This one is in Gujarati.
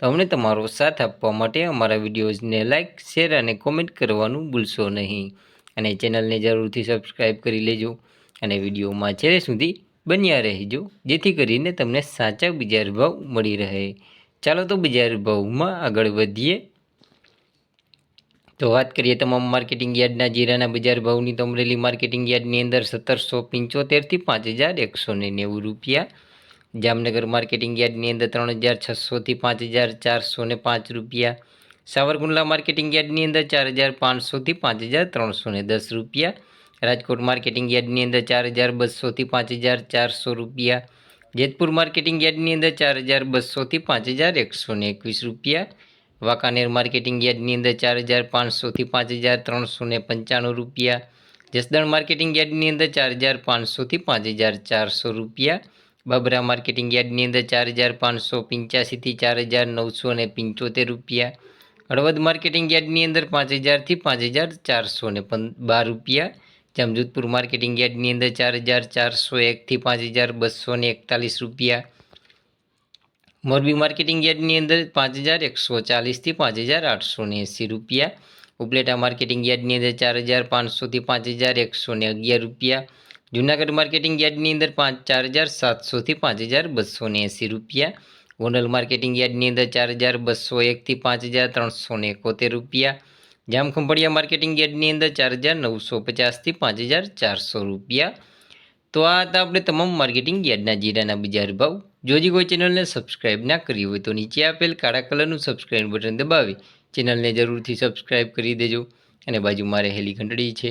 તો અમને તમારો સાથ આપવા માટે અમારા વિડીયોઝને લાઇક શેર અને કોમેન્ટ કરવાનું ભૂલશો નહીં. અને ચેનલને જરૂરથી સબસ્ક્રાઈબ કરી લેજો અને વિડીયોમાં છેલ્લે સુધી બન્યા રહેજો, જેથી કરીને તમને સાચા બજાર ભાવ મળી રહે. ચાલો તો બજાર ભાવમાં આગળ વધીએ. તો વાત કરીએ તમામ માર્કેટિંગ યાર્ડના જીરાના બજાર ભાવની. તો અમરેલી માર્કેટિંગ યાર્ડની અંદર સત્તરસો પંચોતેરથી પાંચ હજાર એકસો નેવું રૂપિયા જામનગર માર્કેટિંગ યાર્ડની અંદર ત્રણ હજાર છસોથી પાંચ હજાર ચારસો ને પાંચ રૂપિયા. સાવરકુંડલા માર્કેટિંગ યાર્ડની અંદર ચાર હજાર પાંચસોથી પાંચ હજાર ત્રણસો ને દસ રૂપિયા. રાજકોટ માર્કેટિંગ યાર્ડની અંદર ચાર હજાર બસોથી પાંચ હજાર ચારસો રૂપિયા. જેતપુર માર્કેટિંગ યાર્ડની અંદર ચાર હજાર બસોથી પાંચ હજાર એકસો ને એકવીસ રૂપિયા. વાંકાનેર માર્કેટિંગ યાર્ડની અંદર ચાર હજાર પાંચસોથી પાંચ હજાર ત્રણસો ને પંચાણું રૂપિયા. જસદણ માર્કેટિંગ યાર્ડની અંદર ચાર હજાર પાંચસોથી પાંચ હજાર ચારસો રૂપિયા. બાબરા માર્કેટિંગ યાર્ડની અંદર ચાર હજાર પાંચસો પંચ્યાસીથી ચાર હજાર નવસો ને પંચોતેર રૂપિયા. હળવદ માર્કેટિંગ યાર્ડની અંદર પાંચ હજારથી પાંચ હજાર ચારસો ને બાર રૂપિયા. જામજોધપુર માર્કેટિંગ યાર્ડની અંદર ચાર હજાર ચારસો એકથી પાંચ હજાર બસો ને એકતાલીસ રૂપિયા. મોરબી માર્કેટિંગ યાર્ડની અંદર પાંચ હજાર એકસો ચાલીસથી પાંચ હજાર આઠસો ને એંસી રૂપિયા. ઉપલેટા માર્કેટિંગ યાર્ડની અંદર ચાર હજાર પાંચસોથી પાંચ હજાર એકસો ને અગિયાર રૂપિયા. જૂનાગઢ માર્કેટિંગ યાર્ડની અંદર પાંચ ચાર હજાર સાતસોથી પાંચ હજાર બસો એંસી રૂપિયા. ગોંડલ માર્કેટિંગ યાર્ડની અંદર ચાર હજાર બસો એકથી પાંચ હજાર ત્રણસો એકોતેર રૂપિયા. જામખંભાળિયા માર્કેટિંગ યાર્ડની અંદર ચાર હજાર નવસો પચાસથી પાંચ હજાર ચારસો રૂપિયા. તો આ હતા આપણે તમામ માર્કેટિંગ યાર્ડના જીરાના બજાર ભાવ. જો હજી કોઈ ચેનલને સબસ્ક્રાઇબ ના કરી હોય તો નીચે આપેલ કાળા કલરનું સબસ્ક્રાઇબ બટન દબાવી. ચેનલને જરૂરથી સબસ્ક્રાઇબ કરી દેજો. અને બાજુમાં રહેલી ઘંટડી છે.